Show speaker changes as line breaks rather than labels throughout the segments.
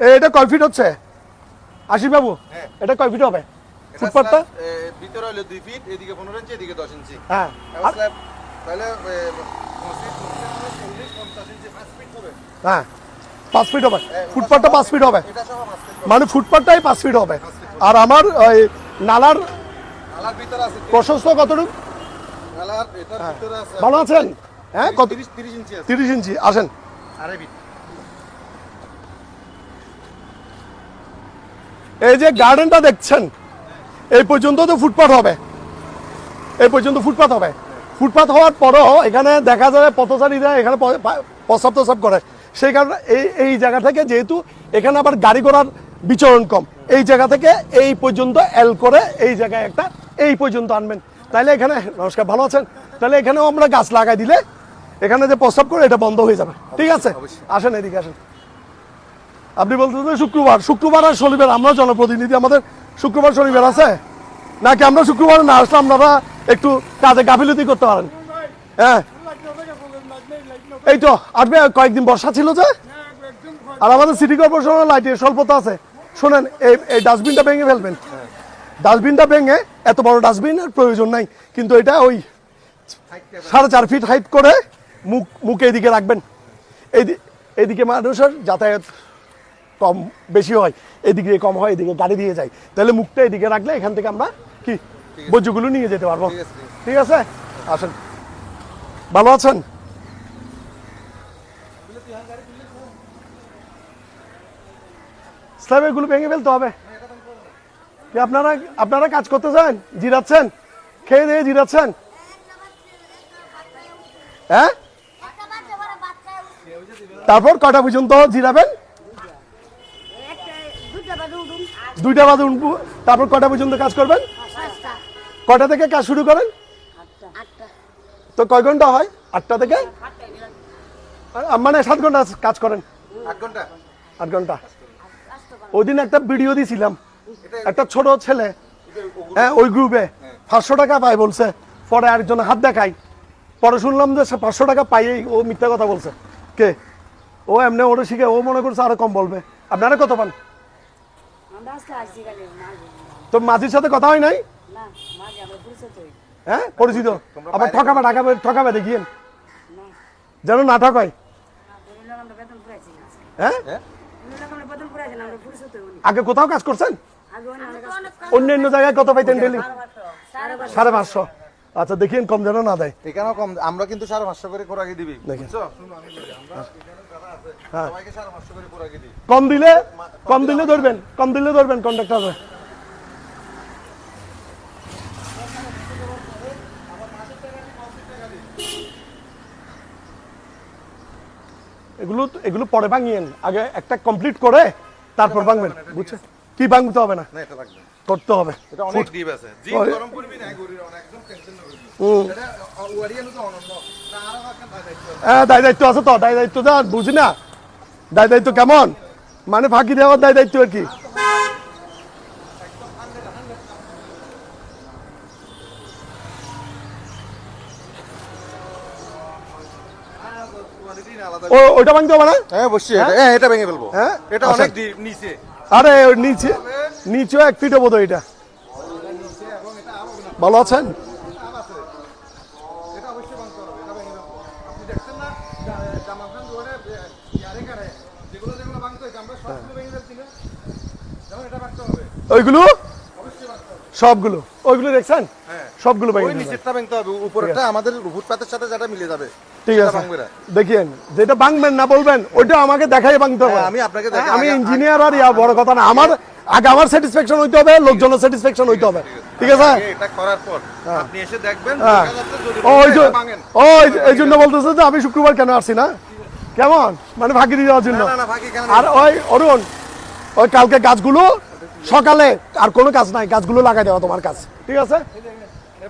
এটা কয় ফিট হচ্ছে? আশিস বাবু
হ্যাঁ।
এটা কয় ফিট হবে? ফুটপাথটা
ভিতরে হলো ফিট এদিকে পনেরো ইঞ্চি এদিকে দশ ইঞ্চি
হ্যাঁ।
তাহলে
হ্যাঁ পাঁচ ফিট হবে।
হ্যাঁ,
ফুটপাথটা পাঁচ ফিট হবে। মানে ফুটপাথটাই পাঁচ ফিট হবে। আর আমার ওই নালার প্রশস্ত কতটুকু?
আছে
ভালো আছেন? হ্যাঁ কত?
তিরিশ ইঞ্চি
আসেন।
আড়াই ফিট
এই যে গার্ডেনটা দেখছেন এই পর্যন্ত তো ফুটপাথ হবে। এই পর্যন্ত ফুটপাথ হবে। ফুটপাথ হওয়ার পরও এখানে দেখা যায় পথচারীরা এখানে প্রস্রাব প্রস্রাব করে। সেই কারণে এই এই জায়গা থেকে যেহেতু এখানে আবার গাড়ি ঘোড়ার বিচরণ কম এই জায়গা থেকে এই পর্যন্ত এল করে এই জায়গায় একটা এই পর্যন্ত আনবেন। তাহলে এখানে নমস্কার ভালো আছেন? তাহলে এখানেও আমরা গাছ লাগাই দিলে এখানে যে প্রস্রাব করে এটা বন্ধ হয়ে যাবে। ঠিক আছে? আসেন এদিকে আসেন। আপনি বলতেছেন শুক্রবার শুক্রবার আর শনিবার, আমরা জনপ্রতিনিধি আমাদের শুক্রবার, শনিবার আছে? নাকি আমরা শুক্রবার না আসলে আপনারা একটু কাজে গাফিলতি করতে পারেন? হ্যাঁ? এই তো আসবে কয়েকদিন বর্ষা ছিল যে? আর আমাদের সিটি কর্পোরেশনের লাইটের স্বল্পতা আছে। শোনেন, এই এই ডাস্টবিনটা ভেঙে ফেলবেন। ডাস্টবিনটা ভেঙে এত বড় ডাস্টবিনের প্রয়োজন নাই। কিন্তু এটা ওই সাড়ে চার ফিট হাইট করে মুখ মুখ এইদিকে রাখবেন। এইদি- এইদিকে মানুষের যাতায়াত কম বেশি হয় এদিকে কম হয় এদিকে গাড়ি দিয়ে যায়। তাহলে মুখটা এদিকে রাখলে এখান থেকে আমরা কি বজ্রগুলো নিয়ে যেতে পারব।
ঠিক আছে, ঠিক
ঠিক আছে? আসেন। ভালো আছেন? স্ল্যাব এগুলো ভেঙে ফেলতে হবে। আপনারা আপনারা কাজ করতে চান জিরাচ্ছেন? খেয়ে দিয়ে জিরাচ্ছেন? হ্যাঁ। তারপর কটা পর্যন্ত জিরাবেন? দুইটা বাজে উঠবো তারপর কটা পর্যন্ত কাজ করবেন? কটা থেকে কাজ শুরু করেন? তো কয় ঘণ্টা হয়? আটটা থেকে? মানে সাত ঘণ্টা কাজ করেন।
আট ঘণ্টা?
আট ঘণ্টা। ওই দিন একটা ভিডিও দিছিলাম। একটা ছোট ছেলে। হ্যাঁ ওই গ্রুপে পাঁচশো টাকা পায় বলছে। পরে আরেকজন হাত দেখাই পরে শুনলাম যে সে পাঁচশো টাকা পাইয়েই ও মিথ্যা কথা বলছে। কে? ও এমনি ওটা শিখে ও মনে করছে আরও কম বলবে। আপনারা কত পান? তো মাঝির সাথে কথা হয় নাই হ্যাঁ পরিচিত আবার ঠকাবে ঠকাবে ঠকাবে দেখিয়েন যেন না ঠকায়। হ্যাঁ
হ্যাঁ।
আগে কোথাও কাজ করছেন। অন্যান্য জায়গায় কত পাইতেন ডেলি
সাড়ে পাঁচশো।
আচ্ছা দেখিয়েন কম যেন না দেয়
এখানেও কম আমরা কিন্তু সাড়ে পাঁচশো করে কোরাকি দিবি
দেখেন। কম দিলে কম দিলে ধরবেন কম দিলে ধরবেন কন্ট্রাক্টরে এগুলো এগুলো পরে ভাঙিয়েন। আগে একটা কমপ্লিট করে তারপর ভাঙবেন। বুঝছেন? কি ভাঙতে হবে না। করতে হবে।
এটা অনেক ডিপ আছে। জি গরম করবি না গরির অনেক একদম টেনশন দায়িত্ব আছে।
হ্যাঁ দায় দায়িত্ব আছে তো দায় দায়িত্ব বুঝি না? দায় দায়িত্ব কেমন? মানে ফাঁকি দেওয়ার দায় দায়িত্ব আর কি? ও ওইটা ভাঙতে হবে না?
হ্যাঁ অবশ্যই। এটা হ্যাঁ এটা ভেঙে ফেলব।
হ্যাঁ?
এটা
আচ্ছা।
অনেক নিচে।
আরে নিচে নিচেও এক ফিট হব তো এটা। ভালো আছেন? ওইগুলো? সবগুলো? ওইগুলো দেখছেন?
হ্যাঁ।
সবগুলো
ওই নিচেরটা ভাঙতে হবে উপরেরটা আমাদের ফুটপাতের সাথে যেটা মিলে যাবে
ঠিক আছে।
ভাঙবে
যেটা ভাঙবেন না বলবেন ওইটা আমাকে দেখাই ভাঙতে হবে।
হ্যাঁ, আমি আপনাকে
আমি ইঞ্জিনিয়ার আর ইয়া বড় কথা না আমার আগে আমার স্যাটিসফ্যাকশন হইতে হবে লোকজনের স্যাটিসফ্যাকশন হইতে হবে। ঠিক আছে।
এটা করার পর আপনি এসে দেখবেন
হ্যাঁ। ওই জন্য বলতেছে যে আমি শুক্রবার কেন আসছি না? কেমন? মানে ফাঁকি দিয়ে দেওয়ার জন্য। আর ওই অরুণ ওই কালকে গাছগুলো সকালে আর কোনো কাজ নাই গাছগুলো লাগাই দেওয়া তোমার কাজ। ঠিক আছে?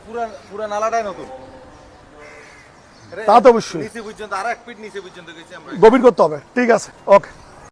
পুরা পুরা নালাটাই নতুন।
তা তো অবশ্যই। গভীর করতে হবে। ঠিক আছে ওকে।